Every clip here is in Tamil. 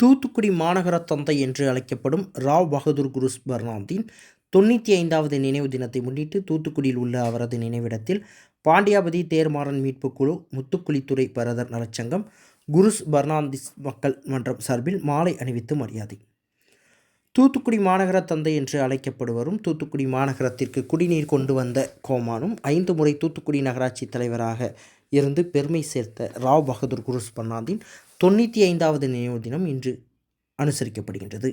தூத்துக்குடி மாநகர தந்தை என்று அழைக்கப்படும் ராவ் பகதூர் குருஸ் பர்னாந்தின் தொண்ணூற்றி ஐந்தாவது நினைவு தினத்தை முன்னிட்டு தூத்துக்குடியில் உள்ள அவரது நினைவிடத்தில் பாண்டியாபதி தேர்மாறன் மீட்புக் குழு முத்துக்குளித்துறை பரதர் நலச்சங்கம் குருஸ் பர்னாந்திஸ் மக்கள் மன்றம் சார்பில் மாலை அணிவித்து மரியாதை. தூத்துக்குடி மாநகர தந்தை என்று அழைக்கப்படுவரும் தூத்துக்குடி மாநகரத்திற்கு குடிநீர் கொண்டு வந்த கோமானும் ஐந்து முறை தூத்துக்குடி நகராட்சி தலைவராக இருந்து பெருமை சேர்த்த ராவ் பகதூர் குருஸ் பர்னாந்தின் தொண்ணூற்றி ஐந்தாவது நினைவு தினம் இன்று அனுசரிக்கப்படுகின்றது.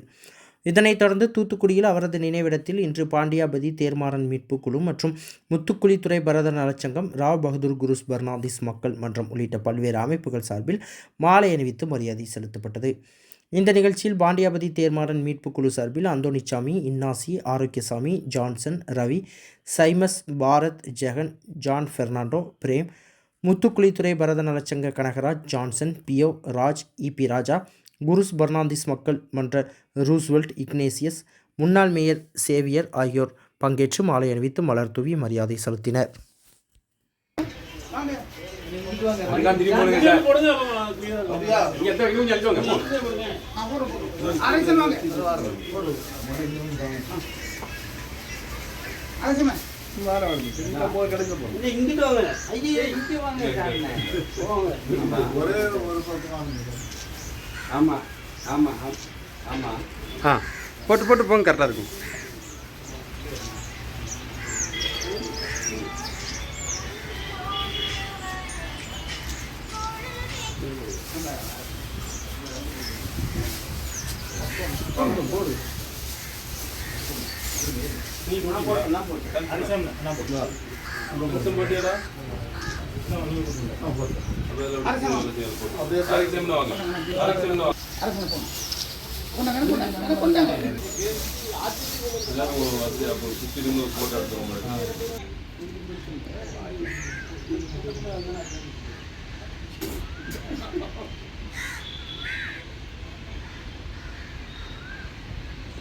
இதனைத் தொடர்ந்து தூத்துக்குடியில் அவரது நினைவிடத்தில் இன்று பாண்டியாபதி தேர்மாறன் மீட்பு குழு மற்றும் முத்துக்குளித்துறை பரத நலச்சங்கம் ராவ் பகதூர் குருஸ் பர்னாதிஸ் மக்கள் மன்றம் உள்ளிட்ட பல்வேறு அமைப்புகள் சார்பில் மாலை அணிவித்து மரியாதை செலுத்தப்பட்டது. இந்த நிகழ்ச்சியில் பாண்டியாபதி தேர்மாறன் மீட்பு குழு சார்பில் அந்தோனிச்சாமி இன்னாசி ஆரோக்கியசாமி ஜான்சன் ரவி சைமஸ் பாரத் ஜெகன் ஜான் பெர்னாண்டோ பிரேம் முத்துக்குளித்துறை பரத நலச்சங்க கனகராஜ் ஜான்சன் பியோ ராஜ் இபி ராஜா குருஸ் பர்னாந்திஸ் மக்கள் மன்ற ரூஸ்வெல்ட் இக்னேசியஸ் முன்னாள் மேயர் சேவியர் ஆகியோர் பங்கேற்று மாலை அணிவித்து மலர் தூவி மரியாதை செலுத்தினர். அதுக்காக திரும்பி போடுங்க சார். இங்க வாங்க. வாங்க. ஐயோ இங்க வாங்க சாமி. போங்க. ஆமா ஆமா ஆமா, ஆமா ஆ போட்டு போட்டு போங்க கரெக்டாக